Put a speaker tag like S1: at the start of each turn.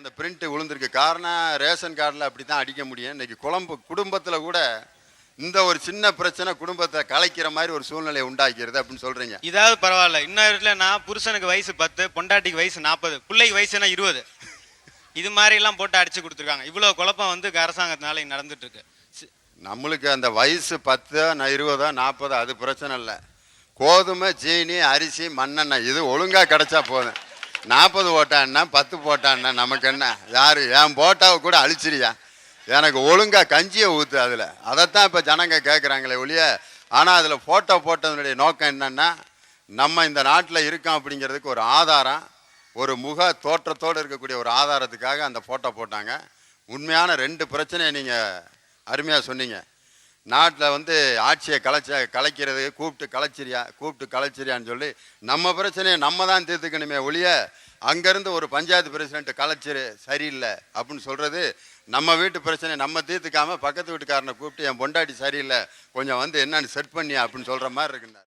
S1: அந்த பிரிண்ட் விழுந்திருக்கு. காரணம் ரேஷன் கார்டில் அப்படி தான் அடிக்க முடியும். இன்னைக்கு குழம்பு குடும்பத்தில் கூட இந்த ஒரு சின்ன பிரச்சனை குடும்பத்தை கலைக்கிற மாதிரி ஒரு சூழ்நிலையை உண்டாக்கிறது அப்படின்னு சொல்றீங்க.
S2: இதாவது பரவாயில்ல. இடத்துல நான் புருஷனுக்கு வயசு பத்து பொண்டாட்டிக்கு வயசு நாற்பது பிள்ளைக்கு வயசுனா இருபது? இது மாதிரி எல்லாம் போட்டு அடிச்சு கொடுத்துருக்காங்க. இவ்வளவு குழப்பம் வந்து அரசாங்கத்தினால நடந்துட்டு இருக்கு
S1: நம்மளுக்கு அந்த வயசு பத்தோ இருபதோ நாற்பதோ அது பிரச்சனை இல்லை. கோதுமை ஜீனி அரிசி மண்ணெண்ணெய் இது ஒழுங்காக கிடைச்சா போதும். நாற்பது போட்டான்னா பத்து போட்டான்னா நமக்கு என்ன? யார்? என் போட்டாவை கூட அழிச்சிரியா? எனக்கு ஒழுங்காக கஞ்சியை ஊற்று அதில். அதைத்தான் இப்போ ஜனங்க கேட்குறாங்களே ஒழிய ஆனால் அதில் ஃபோட்டோ போட்டதனுடைய நோக்கம் என்னென்னா நம்ம இந்த நாட்டில் இருக்கோம் அப்படிங்கிறதுக்கு ஒரு ஆதாரம் ஒரு முக தோற்றத்தோடு இருக்கக்கூடிய ஒரு ஆதாரத்துக்காக அந்த ஃபோட்டோ போட்டாங்க. உண்மையான ரெண்டு பிரச்சனையை நீங்கள் அருமையாக சொன்னீங்க. நாட்டில் வந்து ஆட்சியை கலைச்ச கலைக்கிறது கூப்பிட்டு கலைச்சிரியா கூப்பிட்டு கலைச்சிரியான்னு சொல்லி நம்ம பிரச்சனையை நம்ம தான் தீர்த்துக்கணுமே ஒழிய அங்கேருந்து ஒரு பஞ்சாயத்து பிரசிடென்ட் கலைச்சிரு சரியில்லை அப்படின்னு சொல்கிறது நம்ம வீட்டு பிரச்சனையை நம்ம தீர்த்துக்காமல் பக்கத்து வீட்டுக்காரனை கூப்பிட்டு என் பொண்டாட்டி சரியில்லை கொஞ்சம் வந்து என்னன்னு செட் பண்ணியா அப்படின்னு சொல்கிற மாதிரி இருக்குங்க.